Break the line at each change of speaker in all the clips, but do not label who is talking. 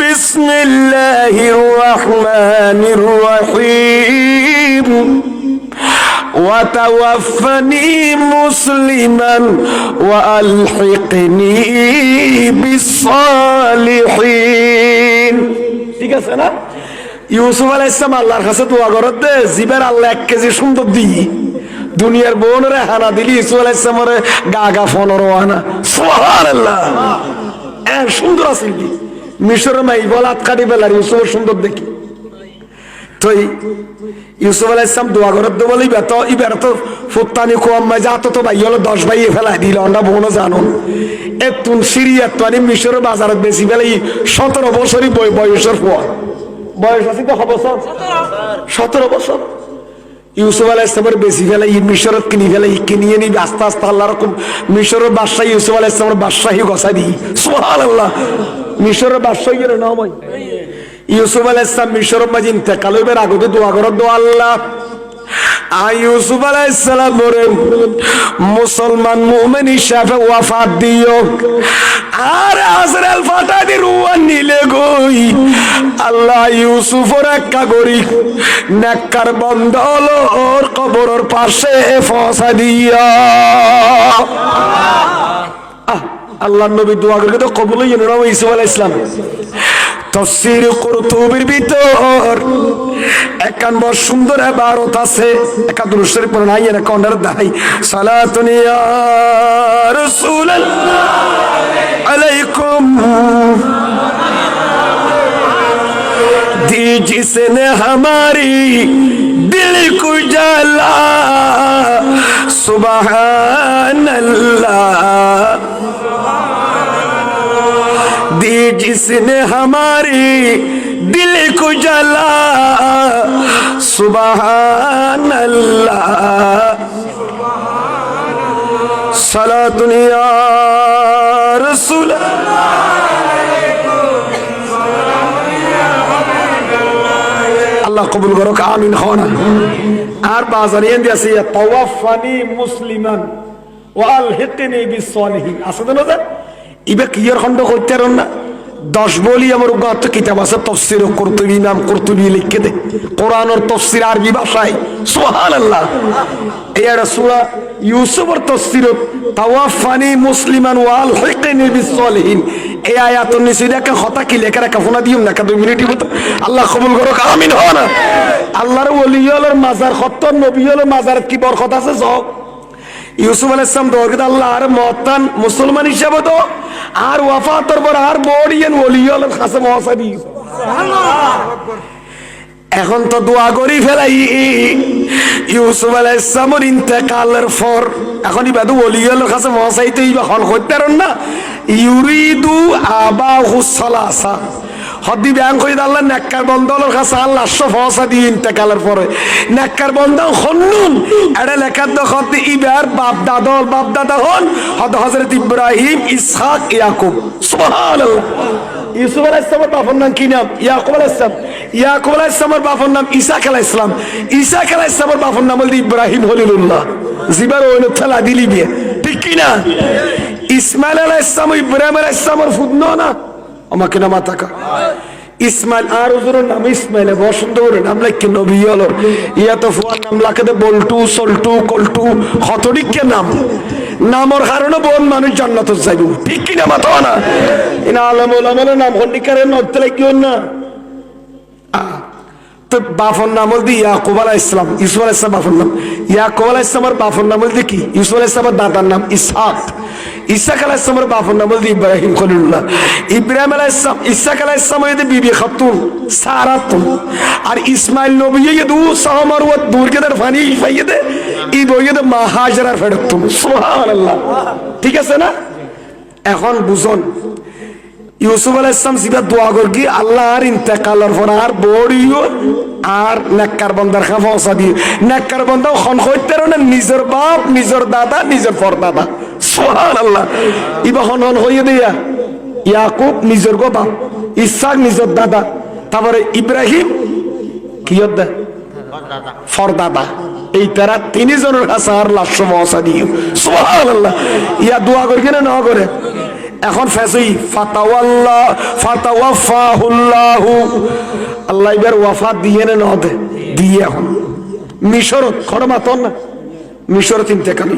بسم الله الرحمن الرحيم وتوفني مسلما وألحقني بالصالحين ঠিক আছে না ইউসুফ আলাহ ইসলাম আল্লাহর কাছে দোয়া করত দে জিবের আল্লাহ এক কেজি সুন্দর দিই দুনিয়ার বোনরে হানা দিলি ইউসুফ আলাহ ইসলামের গা গা ফনর হানা সোহান আল্লাহ হ্যাঁ সুন্দর আছিল কি মিশরের মাই বলাত কাটি বেলার ইউসুফের সুন্দর দেখি। তো ইউসুফ আলাহ ইসলাম দোয়া করত দে বলে ইবার ইবার তো ফুত্তানি কোয়াম মাই যা তো তো ভাই হলো দশ ভাই ফেলাই দিল আমরা বোনও জানুন এতুন সিরিয়া তো আনি মিশরের বাজারত বেশি ফেলাই সতেরো বছরই বয় বয়সের পর। বয়স আছে তো বছর? সতেরো বছর। ইউসুফ আলাহ ইসলামের বেশি ফেলে মিশরত কিনি ফেলে কিনিয়ে নিবি আস্তে আস্তে আল্লাহ রকম মিশরের বাদশাহ ইউসুফ আলাহ ইসলামের বাদশাহী গসাই দিই। সোহাল আল্লাহ মিশরের বাদশাহী গেলে না ইউসুফ আলাহ ইসলাম মিশরের মাঝে ইন্তেকাল হইবার আগতে দোয়া করো, দোয়া আল্লাহ। আর ইউসুফ আলাইসালাম বলেন, মুসলমান মুমেন হিসাবে ওয়াফাত দিও। আর ফাটা দি রুয়া নিলে গই আল্লাহ ইউসুফর একটা গরি নেককার ওর কবরের পাশে ফসা দিয়া। আল্লাহ নবী দোয়া করে তো কবুল হইল না ইসুফ আলাইহিস সালাম। তফসির কুরতুবির ভিতর একান বড় সুন্দর ইবারত আছে একা দুরুশের পর নাই এর কন্ডার দাই সালাতুন ইয়া রাসূলুল্লাহ আলাইকুম दी जिसने हमारी दिल को जला सुबहान दी जिसने हमारी दिल को जला सुबहान अल्लाह सला दुनिया रसूल আল্লাহ কবুল করো আমিন হনা আর বাজারে এন্দি আছে তাওয়াফানি মুসলিমান ওয়াল হিকনি বিসলিহিন আছে তো না ইবে কিয়ার খন্ড করতে পারেন না দশ বলি আমার গত কিতাব আছে, তফসির কর্তুবি নাম কর্তুবি লিখে দে। কোরআনের তফসির আরবি ভাষায়। সুহান আল্লাহ একটা সুরা ইউসুফের তফসির, তাওয়াফানি মুসলিমান ওয়াল এই আয়াত হতা কি লেখা ফোনা দিও না দুই মিনিট মতো। আল্লাহ কবুল করো আমিন হও না। আল্লাহর ওলিয়লের মাজার সত্তর নবীয়লের মাজার কি আছে? সব ইউসুফ আল ইসলাম দরগত আল্লাহ আর মতান মুসলমান হিসাবে তো আর ওয়াফাতর পর আর বড়িয়েন ওলিয়লের কাছে মহাসাদি এখন তো দোয়া করি ফেলাই। ইউসুফ আলাহ ইসলামের ইন্তেকালের পর এখন ইবাদু ওলিয়লের কাছে মহাসাইতে ইবা হল করতে না। ইউরিদু আবা হুসালাসা হদি ব্যাং করে আল্লাহ নেককার বন্ধলের কাছে আল্লাহ ফসা দিয়ে ইন্তেকালের পরে। নেককার বন্ধ হন্নুন। এটা লেখার দখত ইবার বাপ দাদল বাপ দাদা হন হদ হজরত ইব্রাহিম, ইসহাক, ইয়াকুব। সুবহানাল্লাহ। ইউসুফ আলাহ ইসলামের নাম কি নাম? ইয়াকুব আলাহ ইসলাম ইয়াকুব আলাহ ইসলামের নাম ইসাক আলাহ ইসলাম ইসাক আলাহ ইসলামের বাপর নাম হল ইব্রাহিম হলিলুল্লাহ। জিবার ওই ফেলা দিলি বিয়ে। ঠিক কি না? ইসমাইল আলাহ ইসলাম ইব্রাহিম আলাহ ইসলামের ফুদন না? আমাকে নামা থাকা ইসমাইল, আর হুজুরের নাম ইসমাইল, বসন্ত করে নাম লাইকে নবী হলো। ইয়া তো ফুয়ার নাম লাখে দে, বল্টু, সল্টু, কল্টু হতরিককে নাম। নামর কারণে বোন মানুষ জান্নাত যাইব। ঠিক কি না মাথা না? ইনা আলম ওলামানের নাম হন্ডিকারের নড়তে লাগিও না। তো বাফর নাম হল দি ইয়াকুব আলাহ ইসলাম ইসুফ আলাহ ইসলাম বাফর নাম। ইয়াকুব আলাহ ইসলামের বাফর নাম হল দি কি? ইসুফ আলাহ ইসলামের দাদার নাম ইসহাক। ইসাক আলাহ বাপুর নাম বলতে ইব্রাহিম খলিল্লাহ ইব্রাহিম আলাহ ইসলাম ইসাক আলাহ ইসলাম এদের বিবি খাতুন সারাতুন আর ইসমাইল নবী দু সাহমার ও ফানি ফাইয়ে দে ই বইয়ে দে সুবহানাল্লাহ। ঠিক আছে না? এখন বুঝুন, ইউসুফ আলাহ সিবা দোয়া করি আল্লাহ আর ইন্তেকালের পর আর বড়িও আর নেককার বন্দার খা ফসা নেককার বন্দাও খন হইতে নিজের বাপ, নিজের দাদা, নিজের পরদাদা। সোহান আল্লাহ ইবা হন হইয়ে দিয়া ইয়াকুব নিজের গো বাপ ইসাক নিজের দাদা, তারপরে ইব্রাহিম, কি ফরদাদা। এই তারা তিনজনের কাছে আর লাশ মহসা দিয়ে সোহান আল্লাহ ইয়া দোয়া করি কিনা না করে? এখন ফেসই ফাতাওয়াল্লাহ, ফাতাওয়াফাহুল্লাহু। আল্লাহ এবার ওয়াফা দিয়ে না নদে দিয়ে এখন। মিশরত খড়মাতন না। মিশরত ইন্তেকালি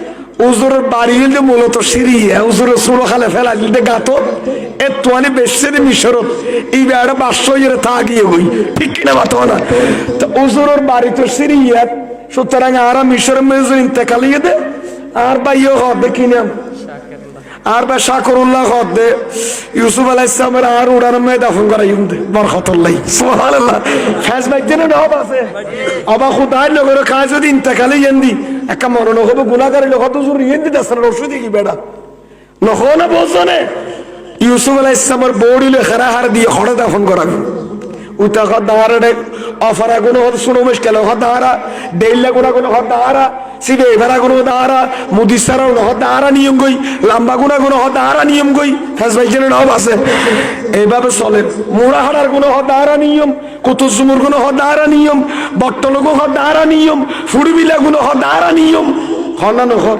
খন্ডিকিয়া উজুরের বাড়ি দিলে মূলত সিরিয়া উজুরের সুরো খালে ফেলা দিলে গাতো এ তোয়ানি বেশি মিশরত। এই বেড়া বাসো ইয়ে থাকিয়ে গই ঠিক কিনা বাতো না? তো উজুরের বাড়ি তো সিরিয়া সুতরাং আরা মিশরের মেজর ইন্তেকালিয়ে দে। আর বাইও হবে কিনাম আর বা দে। ইউসুফ আলাহ ইসলামের আর উড়ার মেয়ে দাফন করা ইউন্দে বরকতুল্লাহ। সুবহানাল্লাহ। খাস বাইতে না নব আছে। অবা খুদাই লগর কাজ যদি ইন্তেকালে একটা মরণ হব লোক জুর কি বেড়া। না ইউসুফ আলাহ ইসলামের বড়িলে খেরা হার দিয়ে হড়ে দাফন করাবে। উতা হদ দাহারা অফারা গুণ হদ শুনো মুশকিল হদ দাহারা ডেইলা গুণা গুণ হদ দাহারা সিবে এভারা গুণ দাহারা মুদিসারা হদ দাহারা নিয়ম গই লাম্বা গুণা গুণ হদ দাহারা নিয়ম গই ফেস ভাই জেনে নব আছে এইভাবে চলে মুড়া হাড়ার গুণ হদ দাহারা নিয়ম কুতুজুমুর গুণ হদ দাহারা নিয়ম, বট্টলগু হদ দাহারা নিয়ম, ফুড়বিলা গুণ হদ দাহারা নিয়ম হনা নহর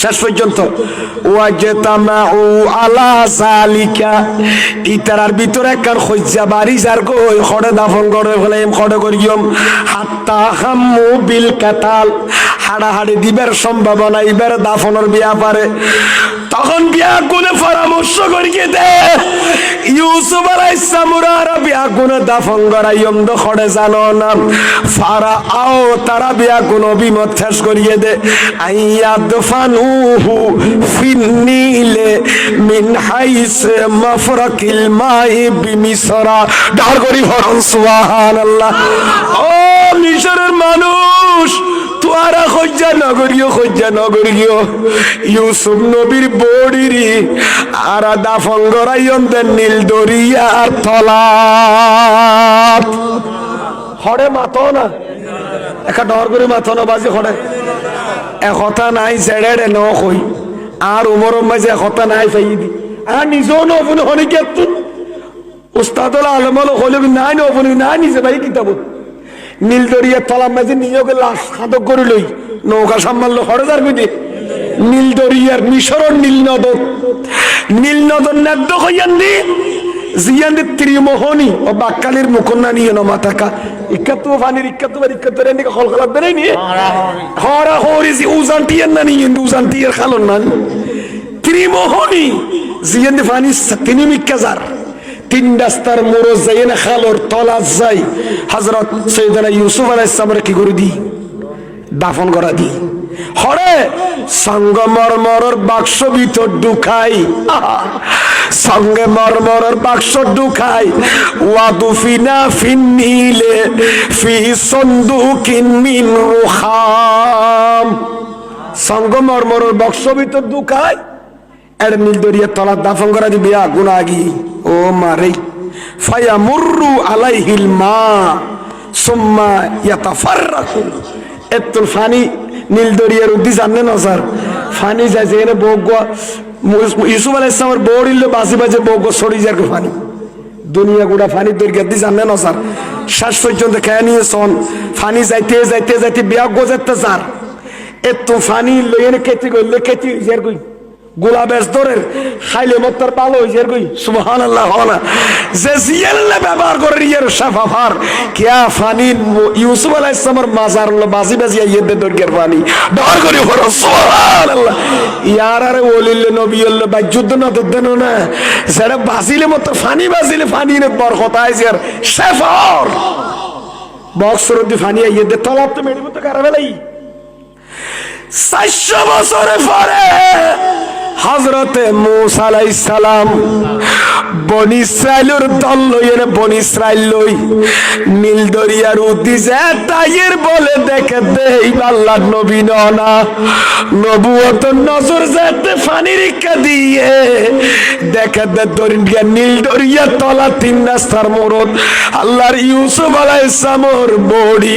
শেষ পর্যন্ত। ইতারার ভিতরে একখান খজ্জা বাড়ি যার কই দাফন করে ফেলে খড়ে করিয়ম। হাত্তা হাম্মু বিল কাতাল। হাড়াহাড়ি দিবার সম্ভাবনা এবার দাফনের বিয়া পারে। তখন বিয়া কোনে পরামর্শ করিয়ে দে। ইউসুফ আলাইসামুরা বিয়া কোনে দাফন করাইয়ম তো খড়ে জানো না। ফারা আও তারা বিয়া কোন অভিমত শেষ করিয়ে দে। আইয়া দফানুহু ফিন্নিলে মিন হাইস মাফরাকিল মাই বিমিসরা। ডার করি হরন সুবহানাল্লাহ। ও মিশরের মানুষ! তোয়ারা খজ্জা নগরীয় খজ্জা নগরীয় ইউসুফ নবীর বড়িরি আর দাফন গড়াইয়ন্তের নীল দরিয়ার তলাত। হরে মাতো না? একা ডর করে মাথো না বাজি হরে একথা নাই জেড়ে ন কই আর উমর মাঝে একথা নাই ফাই দি আর নিজেও নবনে হনে কে তুন উস্তাদুল আলমল হলে নাই নবনে নাই, নিজে ভাই কিতাবত। নীল দরিয়ার তলার মাঝে নিজকে লাশ খাদক করে লই। নৌকা সামান্য হরে যার বিধি নীল দরিয়ার মিশরর নীল নদর নীল নদর নেদ্য হইয়ান দি জিয়ান্দি ত্রিমোহনী ও বাক্কালির ত্রিমোহনী, জিয়ান্দি ফানি তিনি মিক্কাজার তিন রাস্তার মোড়ো যাই না খালোর তলা যাই। হজরত সৈদানা ইউসুফ আলাইহিস সালামের কি করে দি দাফন করা দি হরে, সঙ্গ মরমরর বাক্স ভিতর ঢুকাই। সঙ্গে মরমরর বাক্স ঢুকাই। ওয়াদুফিনা ফি সন্দুকিন মিন রুখাম সঙ্গ মরমরর বাক্স ভিতর ঢুকাই। এর নীল দরিয়া তলা দাফন করা দিবি আগুন আগি ও মারে ফায়া মুরু আলাইহিল মা, সুম্মা ইয়াতাফাররাকু। এতুল ফানি নীল দরিয়ার উদ্দি জানে না স্যার? ফানি যায় যেখানে বৌগ ইউসুফ আলাইহিস সালামের বড়িল বাসি বাজে বৌগ সরি যার ফানি। দুনিয়া গুড়া ফানি দরিয়া দি জানে না স্যার? শেষ পর্যন্ত খেয়ে নিয়ে সন ফানি যাইতে যাইতে যাইতে বিয়া গোজাতে স্যার। এত ফানি লইনে কেতি গইলে কেতি যার কই গোলাপের দরের খাইলে মত্তর পালো হইছে কই সুবহানাল্লাহ হলা যে জিয়াল্লা ব্যবহার করে ইয়ার সাফাফার কিয়া ফানি ইউসুফ আলাইহিস সালামের মাজার হলো বাজি বাজি ইয়েতে দরকার পানি ডর করে হলো সুবহানাল্লাহ। ইয়ার আরে ওলিলে নবী হলো বা না তো দেন না। সেটা বাজিলে মতো ফানি, বাজিলে ফানি নে বরকত আইছে আর সাফার বক্সর দি ফানি ইয়েতে তলাপ তো মেডি মতো কারাবেলাই চারশো বছরে পরে হজরতে মুসা আলাইহিস সালাম বন ইসরায়েলের দল লইয়ের বন ইসরায়েল লই নীল দরিয়ার উদ্দিজে তাইয়ের বলে দেখে দেই আল্লাহ নবী না নবুয়ত নজর যেতে ফানি রিক্কা দিয়ে দেখে দে দরিয়া নীল দরিয়া তলা তিন রাস্তার মোড়ত আল্লাহর ইউসুফ আলাইহিস সালামর বডি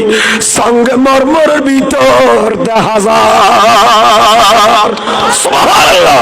সঙ্গে মরমরের ভিতর দেখা যায় সুবহানাল্লাহ।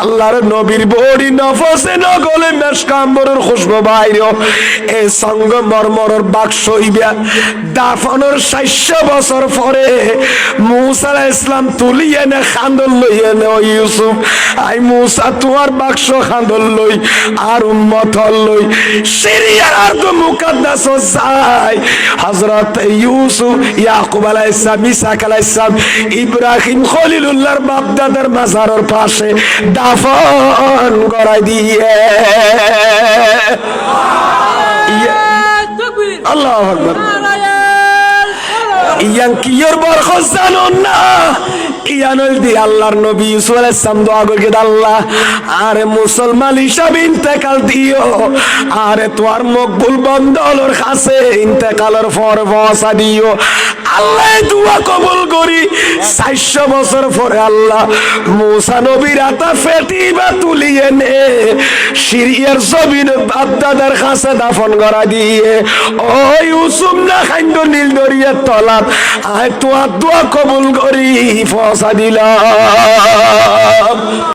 আল্লাহর নবীর বড়ি নফসে নগলে মেশকাম্বরের খুশবু বাইর। এই সঙ্গ মরমরের বাক্স হইবা। দাফনের সাতশো বছর পরে মুসা ইসলাম তুলি এনে খান্দল লই এনে ও ইউসুফ। আই মুসা, তোমার বাক্স খান্দল হল্লই, আর উম্মত হল্লই। সিরিয়ার আর্দ মুকাদ্দাস যায় হযরত ইউসুফ, ইয়াকুব আলাইহিস সালাম ইসহাক আলাইহিস সালাম ইব্রাহিম খলিলুল্লাহর বাপ দাদার মাজারের পাশে দাফন করাই দিয়ে। আকবার। ইয়াং কিয়র বরখ জানো না। ইয়ানল দি, আল্লাহর নবী ইউসুফ আলাইহিস সালাম দোয়া করে আল্লাহ। আরে মুসলমান হিসাব ইন্তেকাল দিও। আরে তোমার মকবুল বন্দলর কাছে ইন্তেকালের পর পৌঁছা দিও। আল্লাহ দোয়া কবুল করি। 400 বছর পরে আল্লাহ মুসা নবীর আতা ফেটি বা তুলিয়ে নে। সিরিয়ার জমিন বাপদাদার কাছে দাফন করা দিয়ে। ও ইউসুফ না খাইন্দ নীল দরিয়ার তলাত। আয় তোয়া দোয়া কবুল করি। ফসা സബില.